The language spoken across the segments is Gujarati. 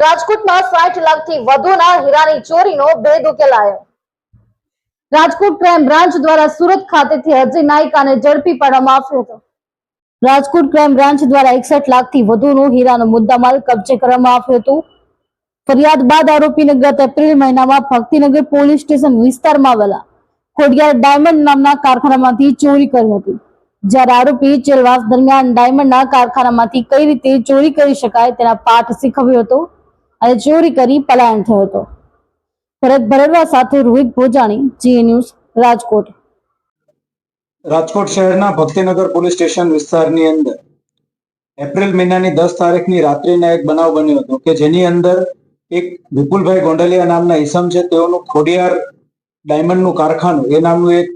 રાજકોટમાં સાઠ લાખથી વધુના હીરાની ચોરીનો ભેદ ઉકેલાયો. રાજકોટ ક્રાઇમ બ્રાન્ચ દ્વારા સુરત ખાતેથી અજય નાયકાને ઝડપી પાડવામાં આવ્યો હતો. રાજકોટ ક્રાઇમ બ્રાન્ચ દ્વારા એકસઠ લાખથી વધુનો હીરાનો મુદ્દામાલ કબજે કરવામાં આવ્યો હતો. ફરિયાદ બાદ આરોપીને ગત એપ્રિલ મહિનામાં ભક્તિનગર પોલીસ સ્ટેશન વિસ્તારમાં આવેલા ખોડિયાર ડાયમંડ નામના કારખાનામાંથી ચોરી કરી હતી. જ્યારે આરોપી જેલવાસ દરમિયાન ડાયમંડના કારખાનામાંથી કઈ રીતે ચોરી કરી શકાય તેના પાઠ શીખવ્યો હતો. અને ચોરી કરી પલાયન થયો હતો. ભરત ભરડવા સાથે રોહિત ભોજાણી જીએ ન્યૂઝ રાજકોટ. રાજકોટ શહેરના ભક્તિનગર પોલીસ સ્ટેશન વિસ્તારની અંદર એપ્રિલ મહિનાની દસ તારીખની રાત્રિના એક બનાવ બન્યો હતો કે જેની અંદર એક વિપુલભાઈ ગોંડલિયા નામના ઈસમ છે. તેઓનું ખોડિયાર ડાયમંડનું કારખાનું, એ નામનું એક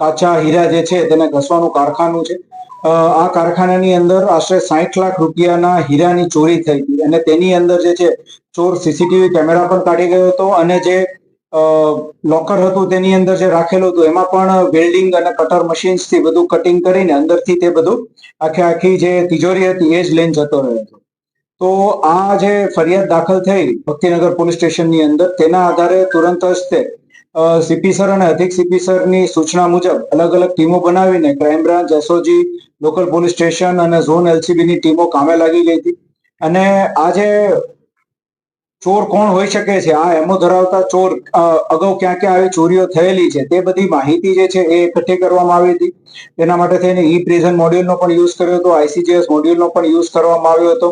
કાચા હીરા જે છે તેને ઘસવાનું કારખાનું છે. આ કારખાનાની અંદર આશરે સાઠ લાખ રૂપિયાના હીરાની ચોરી થઈ હતી અને તેની અંદર જે છે ચોર સીસીટીવી કેમેરા પણ કાઢી ગયો હતો અને જે લોકર હતું તેની અંદર જે રાખેલું હતું એમાં પણ વેલ્ડિંગ અને કટર મશીન્સથી બધું કટિંગ કરીને અંદરથી તે બધું આખે આખી જે તિજોરી હતી એ જ લઈને જતો રહ્યો હતો. તો આ જે ફરિયાદ દાખલ થઈ ભક્તિનગર પોલીસ સ્ટેશનની અંદર તેના આધારે તુરંત જ તે સીપી સર અને અધિક સીપી સરની સૂચના મુજબ અલગ અલગ ટીમો બનાવીને crime branch SOG local police station અને ઝોન એલસીબી ની ટીમો કામે લાગી ગઈ હતી. અને આજે ચોર કોણ હોઈ શકે છે? આ એમો ધરાવતા ચોર અગાઉ ક્યાં ક્યાં આવી ચોરીઓ થયેલી છે તે બધી માહિતી જે છે એ એકઠી કરવામાં આવી હતી. તેના માટે થઈને ઈ પ્રિઝન મોડ્યુલનો પણ યુઝ કર્યો હતો આઈસીજીએસ મોડ્યુલનો પણ યુઝ કરવામાં આવ્યો હતો.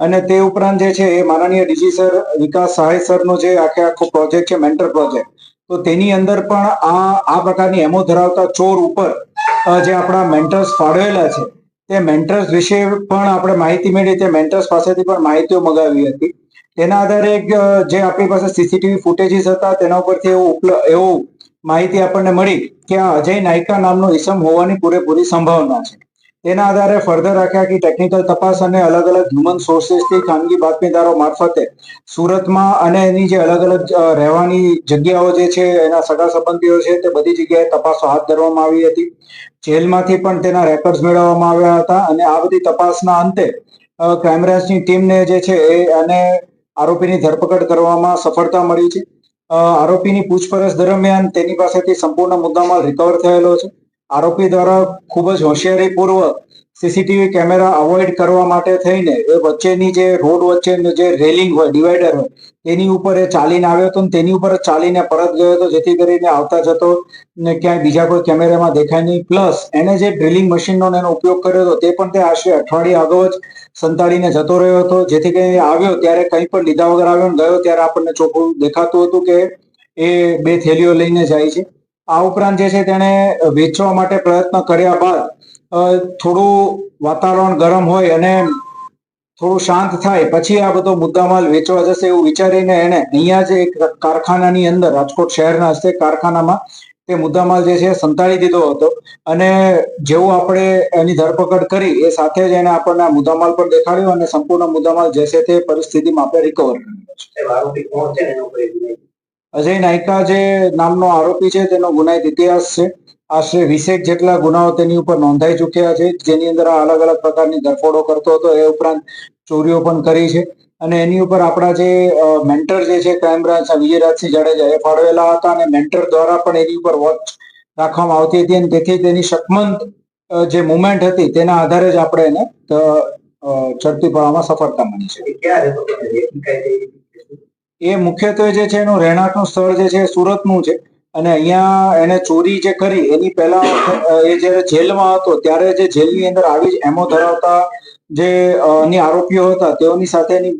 અને તે ઉપરાંત જે છે એ માનનીય ડીજી સર વિકાસ સહાય સરનો જે આખે આખો પ્રોજેક્ટ છે મેન્ટર પ્રોજેક્ટ તો તેની અંદર પણ આ આ પ્રકારની એમો ધરાવતા ચોર ઉપર જે આપણા મેન્ટર્સ ફાળવેલા છે, તે મેન્ટર્સ વિશે પણ આપણે માહિતી મેળવી, તે મેન્ટર્સ પાસેથી પણ માહિતીઓ મગાવી હતી. તેના આધારે જે આપણી પાસે સીસીટીવી ફૂટેજીસ હતા, તેના ઉપરથી એવો એવો માહિતી આપણને મળી કે આ અજય નાયકા નામનો ઈસમ હોવાની પૂરેપૂરી સંભાવના છે. તેના આધારે ફર્ધર આખી કે ટેકનિકલ તપાસ અને અલગ અલગ હ્યુમન સોર્સિસથી ખાનગી બાતમીદારો મારફતે સુરતમાં અને એની જે અલગ અલગ રહેવાની જગ્યાઓ જે છે, એના સગા સંબંધીઓ છે, તે બધી જગ્યાએ તપાસો હાથ ધરવામાં આવી હતી. જેલમાંથી પણ તેના રેકોર્ડ્સ મેળવવામાં આવ્યા હતા અને આ બધી તપાસના અંતે ક્રાઇમ બ્રાન્ચની ટીમને જે છે એ અને આરોપીની ધરપકડ કરવામાં સફળતા મળી છે. આરોપીની પૂછપરછ દરમિયાન તેની પાસેથી સંપૂર્ણ મુદ્દામાલ રિકવર થયેલો છે. આરોપી દ્વારા ખૂબ જ હોશિયારીપૂર્વક સીસીટીવી કેમેરા અવોઇડ કરવા માટે થઈને એ વચ્ચેની જે રોડ વચ્ચેની જે રેલિંગ હોય ડિવાઈડર હોય, તેની ઉપર એ ચાલીને આવ્યો હતો ને તેની ઉપર ચાલીને પરત ગયો હતો, જેથી કરીને આવતા જતો ને ક્યાંય બીજા કોઈ કેમેરામાં દેખાય નહીં. પ્લસ એને જે ડ્રિલિંગ મશીનનો એનો ઉપયોગ કર્યો હતો, તે પણ તે આશરે અઠવાડિયા અગાઉ જ સંતાડીને જતો રહ્યો હતો. જેથી કરીને આવ્યો ત્યારે કંઈ પણ લીધા વગર આવ્યો ગયો ત્યારે આપણને ચોખ્ખું દેખાતું હતું કે એ બે થેલીઓ લઈને જાય છે. આ ઉપરાંત જે છે તેણે વેચવા માટે પ્રયત્ન કર્યા બાદ થોડું વાતાવરણ ગરમ હોય અને થોડું શાંત થાય, પછી આ બધો મુદ્દામાલ વેચવા જશે એવું વિચારીને એને અહીંયા જ એક કારખાનાની અંદર, રાજકોટ શહેરના હસ્તે કારખાનામાં તે મુદ્દામાલ જે છે સંતાડી દીધો હતો. અને જેવું આપણે એની ધરપકડ કરી, એ સાથે જ એને આપણને મુદ્દામાલ પણ દેખાડ્યો અને સંપૂર્ણ મુદ્દામાલ જે છે તે પરિસ્થિતિમાં આપણે રિકવર કર્યો છે. અજય નાયકા જે નામનો આરોપી છે, તેનો ગુનાહિત ઇતિહાસ છે. આશરે વીસેક જેટલા ગુનાઓ તેની ઉપર નોંધાઈ ચૂક્યા છે, જેની અંદર આ અલગ અલગ પ્રકારની ધરફોડો કરતો હતો, એ ઉપરાંત ચોરીઓ પણ કરી છે. અને એની ઉપર આપણા જે મેન્ટર જે છે, ક્રાઇમ બ્રાન્ચ વિજયરાજસિંહ જાડેજા, એ ફાળવેલા હતા અને મેન્ટર દ્વારા પણ એની ઉપર વોચ રાખવામાં આવતી હતી અને તેથી તેની શકમંત જે મુવમેન્ટ હતી, તેના આધારે જ આપણે એને ઝડપી પાડવામાં સફળતા મળી છે. એ મુખ્યત્વે જે છે એનું રહેણાંકનું સ્થળ જે છે સુરતનું છે. અને અહીંયા એને ચોરી જે કરી, એની પહેલા એ જ્યારે જેલમાં હતો, ત્યારે જે જેલની અંદર આવી એમો ધરાવતા જે ની આરોપીઓ હતા, તેઓની સાથેની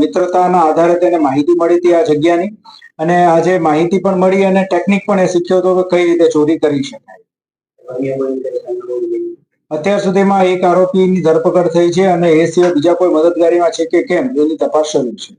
મિત્રતાના આધારે તેને માહિતી મળી હતી આ જગ્યાની. અને આજે માહિતી પણ મળી અને ટેકનિક પણ એ શીખ્યો હતો કે કઈ રીતે ચોરી કરી શકાય. અત્યાર સુધીમાં એક આરોપીની ધરપકડ થઈ છે અને એ સિવાય બીજા કોઈ મદદગારીમાં છે કે કેમ, એની તપાસ શરૂ છે.